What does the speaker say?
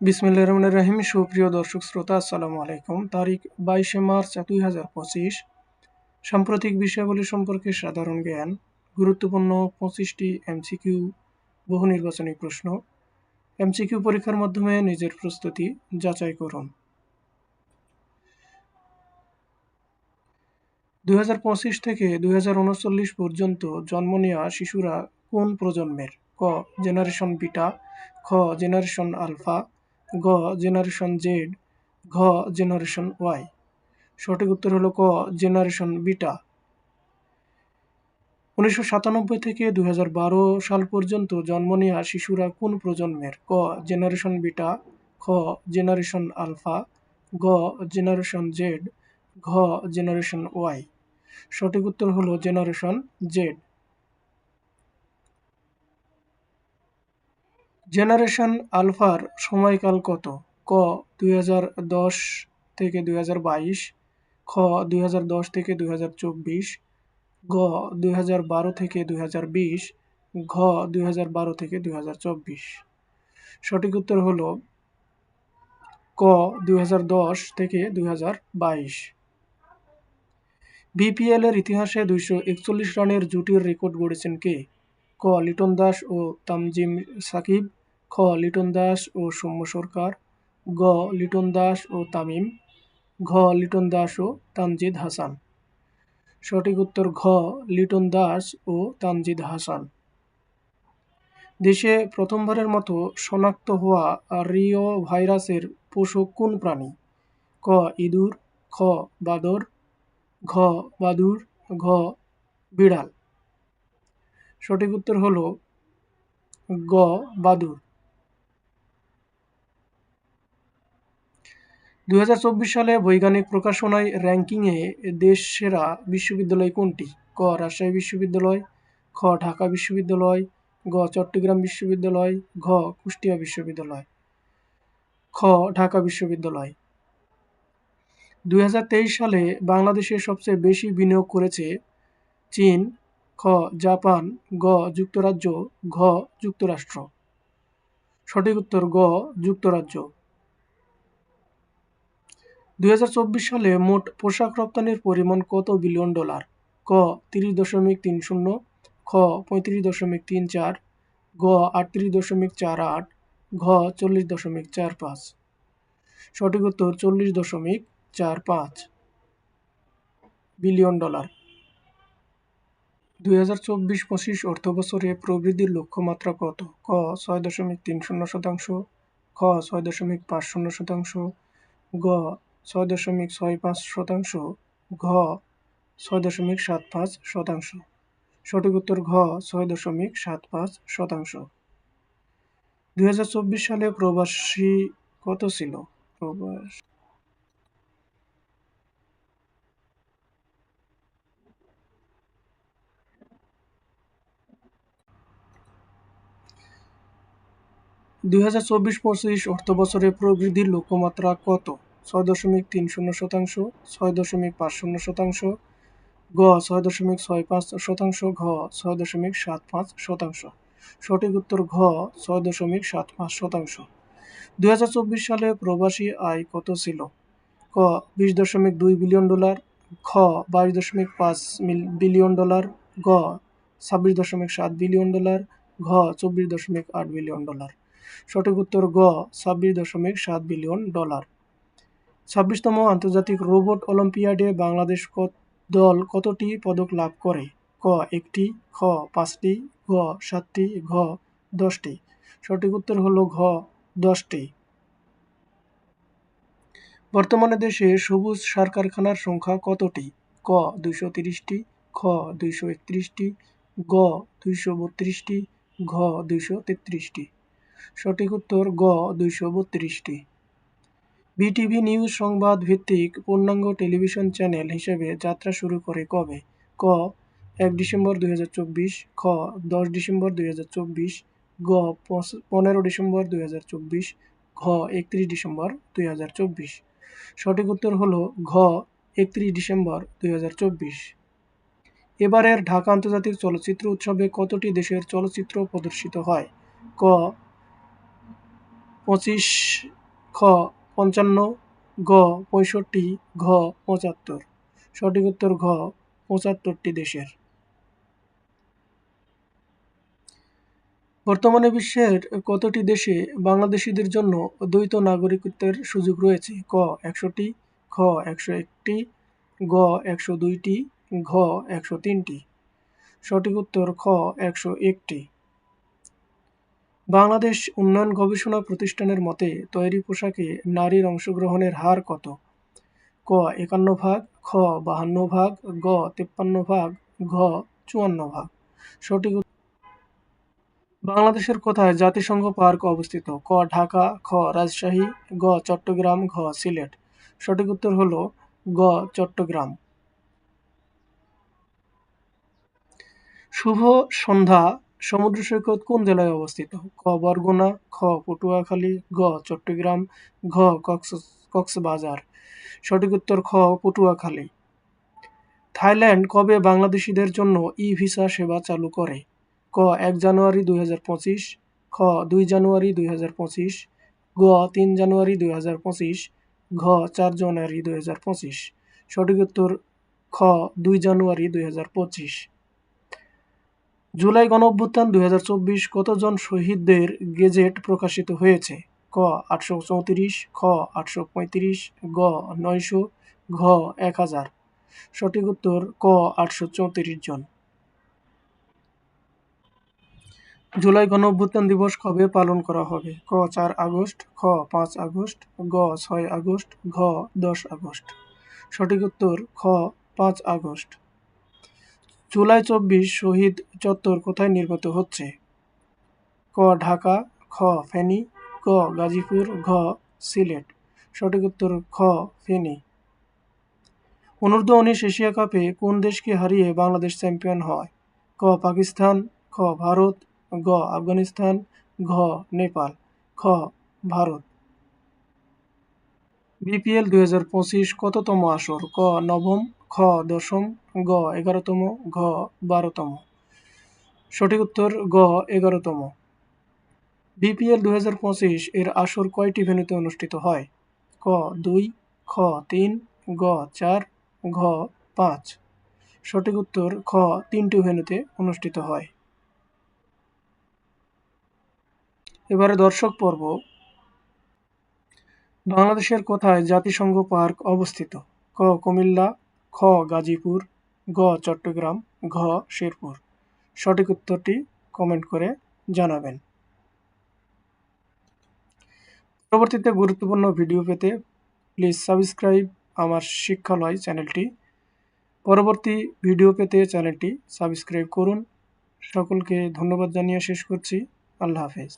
বিসমিল্লাহির রহমানির রহিম। সুপ্রিয় দর্শক শ্রোতা, আসসালামু আলাইকুম। তারিখ বাইশে মার্চ দুই হাজার পঁচিশ। সাম্প্রতিক বিষয়াবলী সম্পর্কে সাধারণ জ্ঞান। গুরুত্বপূর্ণ পঁচিশটি এমসিকিউ বহু নির্বাচনী প্রশ্ন। এমসিকিউ পরীক্ষার মাধ্যমে নিজের প্রস্তুতি যাচাই করুন। দুই হাজার পঁচিশ থেকে দুই হাজার উনচল্লিশ পর্যন্ত জন্ম নেওয়া শিশুরা কোন প্রজন্মের? ক, জেনারেশন বিটা, খ, জেনারেশন আলফা গ জেনারেশন জেড ঘ জেনারেশন ওয়াই সঠিক উত্তর হলো ক জেনারেশন বিটা উনিশশো সাতানব্বই থেকে দু হাজার বারো সাল পর্যন্ত জন্ম নেওয়া শিশুরা কোন প্রজন্মের? ক জেনারেশন বিটা খ জেনারেশন আলফা গ জেনারেশন জেড ঘ জেনারেশন ওয়াই সঠিক উত্তর হলো জেনারেশন জেড জেনারেশন আলফার সময়কাল কত ক দুই হাজার দশ থেকে দুই হাজার বাইশ খ দুই হাজার দশ থেকে দু হাজার চব্বিশ গ দুই হাজার বারো থেকে দুই হাজার বিশ ঘ দুই হাজার বারো থেকে দুই হাজার চব্বিশ সঠিক উত্তর হল ক দুই হাজার দশ থেকে দুই বিপিএল এর ইতিহাসে দুইশো একচল্লিশ রানের জুটির রেকর্ড গড়েছেন কে ক লিটন দাস ও তামজিম সাকিব খ, লিটন দাস ও সৌম্য সরকার, গ, লিটন দাস ও তামিম, ঘ, লিটন দাস ও তানজিদ হাসান। সঠিক উত্তর ঘ, লিটন দাস ও তানজিদ হাসান। দেশে প্রথমবারের মতো শনাক্ত হওয়া রিও ভাইরাসের পোষক কোন প্রাণী? ক, ইঁদুর, খ, বাদর, ঘ, বাদুর, ঘ, বিড়াল। সঠিক উত্তর হল গ, বাদুর। দুই হাজার চব্বিশ সালে বৈজ্ঞানিক প্রকাশনায় র্যাঙ্কিংয়ে দেশ সেরা বিশ্ববিদ্যালয় কোনটি? ক. রাজশাহী বিশ্ববিদ্যালয়, খ. ঢাকা বিশ্ববিদ্যালয়, গ. চট্টগ্রাম বিশ্ববিদ্যালয়, ঘ. কুষ্টিয়া বিশ্ববিদ্যালয়। খ. ঢাকা বিশ্ববিদ্যালয়। দুই হাজার তেইশ সালে বাংলাদেশে সবচেয়ে বেশি বিনিয়োগ করেছে চীন, খ. জাপান, গ. যুক্তরাজ্য, ঘ. যুক্তরাষ্ট্র। সঠিক উত্তর, গ. যুক্তরাজ্য। দুই হাজার চব্বিশ সালে মোট পোশাক রপ্তানির পরিমাণ কত বিলিয়ন ডলার? ক, তিরিশ দশমিক তিন শূন্য, খ, পঁয়ত্রিশ দশমিক তিন চার, গ, আটত্রিশ দশমিক চার আট, ঘ, চল্লিশ দশমিক চার পাঁচ। সঠিক উত্তর চল্লিশ দশমিক চার পাঁচ বিলিয়ন ডলার। দুই হাজার চব্বিশ পঁচিশ অর্থ বছরে প্রবৃদ্ধির লক্ষ্যমাত্রা কত? ক, ছয় দশমিক তিন শূন্য শতাংশ, খ, ছয় দশমিক পাঁচ শূন্য শতাংশ, গ ছয় দশমিক ছয় পাঁচ শতাংশ, ঘ ছয় দশমিক সাত পাঁচ শতাংশ। সঠিক উত্তর ঘ ছয় দশমিক সাত পাঁচ শতাংশ। দুই হাজার চব্বিশ সালে প্রবাসী কত ছিল? প্রবাস দুই হাজার চব্বিশ পঁচিশ অর্থ বছরে প্রবৃদ্ধির লক্ষ্যমাত্রা কত? ছয় দশমিক তিন শূন্য শতাংশ, ছয় দশমিক পাঁচ শূন্য শতাংশ গ ছয় দশমিক ছয় পাঁচ শতাংশ, ঘ ছয় দশমিক সাত পাঁচ শতাংশ। সঠিক উত্তর ঘ ছয় দশমিক সাত পাঁচ শতাংশ। দুই হাজার চব্বিশ সালে প্রবাসী আয় কত ছিল? ক বিশ দশমিক দুই বিলিয়ন ডলার, খ বাইশ দশমিক পাঁচ বিলিয়ন ডলার গ ছাব্বিশ দশমিক সাত বিলিয়ন ডলার, ঘ চব্বিশ দশমিক আট বিলিয়ন ডলার। সঠিক উত্তর গ ছাব্বিশ দশমিক সাত বিলিয়ন ডলার। ছাব্বিশতম আন্তর্জাতিক রোবট অলিম্পিয়াডে বাংলাদেশ দল কতটি পদক লাভ করে? ক, একটি, খ, পাঁচটি, ঘ, সাতটি, ঘ, দশটি। সঠিক উত্তর হলো ঘ, দশটি। বর্তমানে দেশে সবুজ সার কারখানার সংখ্যা কতটি? ক, দুইশো তিরিশটি, খ, দুইশো একত্রিশটি, গ, দুইশো বত্রিশটি, ঘ, দুইশো তেত্রিশটি। সঠিক উত্তর, গ, দুইশো বত্রিশটি। বিটিভি নিউজ সংবাদ ভিত্তিক পূর্ণাঙ্গ টেলিভিশন চ্যানেল হিসেবে যাত্রা শুরু করে কবে? ক, এক ডিসেম্বর দুই হাজার চব্বিশ, খ, দশ ডিসেম্বর দু হাজার চব্বিশ, গ পনেরো ডিসেম্বর দুই হাজার চব্বিশ, ঘ, একত্রিশ ডিসেম্বর দুই হাজার চব্বিশ। সঠিক উত্তর হল ঘ, একত্রিশ ডিসেম্বর দুই হাজার চব্বিশ। এবারের ঢাকা আন্তর্জাতিক চলচ্চিত্র উৎসবে কতটি দেশের চলচ্চিত্র প্রদর্শিত হয়? ক, পঁচিশ, খ পঞ্চান্ন গ পঁয়ষট্টি, ঘ, পঁচাত্তর। সঠিক উত্তর ঘ, পঁচাত্তরটি দেশের। বর্তমানে বিশ্বের কতটি দেশে বাংলাদেশিদের জন্য দ্বৈত নাগরিকত্বের সুযোগ রয়েছে? ক, একশোটি, খ, একশো একটি, গ, একশো দুইটি, ঘ, একশো তিনটি। সঠিক উত্তর খ, একশো একটি। বাংলাদেশ উন্নয়ন গবেষণা প্রতিষ্ঠানের মতে, তৈরি পোশাকে নারীর অংশগ্রহণের হার কত? ক, একান্ন ভাগ, খ, বাহান্ন ভাগ, গ, তেপ্পান্ন ভাগ, ঘ, চুয়ান্ন ভাগ। সঠিক বাংলাদেশের কোথায় জাতিসংঘ পার্ক অবস্থিত? ক, ঢাকা, খ, রাজশাহী, গ, চট্টগ্রাম, ঘ, সিলেট। সঠিক উত্তর হল গ, চট্টগ্রাম। শুভ সন্ধ্যা। সমুদ্র সৈকত কোন জেলায় অবস্থিত? ক বরগুনা, খ, পটুয়াখালী, গ, চট্টগ্রাম, ঘ, কক্স, কক্সবাজার। সঠিক উত্তর খ, পটুয়াখালী। থাইল্যান্ড কবে বাংলাদেশিদের জন্য ই ভিসা সেবা চালু করে? ক, এক জানুয়ারি দুই হাজার পঁচিশ, খ, দুই জানুয়ারি দুই হাজার পঁচিশ, গ, তিন জানুয়ারি দুই হাজার পঁচিশ, ঘ, চার জানুয়ারি দুই হাজার পঁচিশ। সঠিক উত্তর খ, দুই জানুয়ারি দুই হাজার পঁচিশ। জুলাই গণ অভ্যুত্থান দুই হাজার চব্বিশ কতজন শহীদদের গেজেট প্রকাশিত হয়েছে? ক, আটশো চৌত্রিশ, খ, আটশো পঁয়ত্রিশ, গ, নয়শো, ঘ, এক হাজার। সঠিক উত্তর, ক, আটশো চৌত্রিশ জন। জুলাই গণ অভ্যুত্থান দিবস কবে পালন করা হবে? ক, চার আগস্ট, খ, পাঁচ আগস্ট, গ, ছয় আগস্ট, ঘ, দশ আগস্ট। সঠিক উত্তর, খ, পাঁচ আগস্ট। জুলাই চব্বিশ শহীদ চত্বর কোথায় নির্মিত হচ্ছে? ক, ঢাকা, খ, ফেনী, গ, গাজীপুর, ঘ, সিলেট। সঠিক উত্তর, খ, ফেনী। অনূর্ধ্ব উনিশ এশিয়া কাপে কোন দেশকে হারিয়ে বাংলাদেশ চ্যাম্পিয়ন হয়? ক, পাকিস্তান, খ, ভারত, গ, আফগানিস্তান, ঘ, নেপাল, খ, ভারত। বিপিএল দুই হাজার পঁচিশ কততম আসর? ক, নবম, খ, দশম গ, এগারোতম, ঘ, বারোতম। সঠিক উত্তর, গ, এগারোতম। বিপিএল দু হাজার পঁচিশ এর আসর কয়টি ভেন্যুতে অনুষ্ঠিত হয়? ক, দুই, খ, তিন, গ, চার, ঘ, পাঁচ। সঠিক উত্তর, খ, তিনটি ভেন্যুতে অনুষ্ঠিত হয়। এবারে দর্শক পর্ব। বাংলাদেশের কোথায় জাতিসংঘ পার্ক অবস্থিত? ক, কুমিল্লা, খ, গাজীপুর গ, চট্টগ্রাম, ঘ, শেরপুর। সঠিক উত্তরটি কমেন্ট করে জানাবেন। পরবর্তীতে গুরুত্বপূর্ণ ভিডিও পেতে প্লিজ সাবস্ক্রাইব আমার শিক্ষালয় চ্যানেলটি পরবর্তী ভিডিও পেতে চ্যানেলটি সাবস্ক্রাইব করুন। সকলকে ধন্যবাদ জানিয়ে শেষ করছি। আল্লাহ হাফেজ।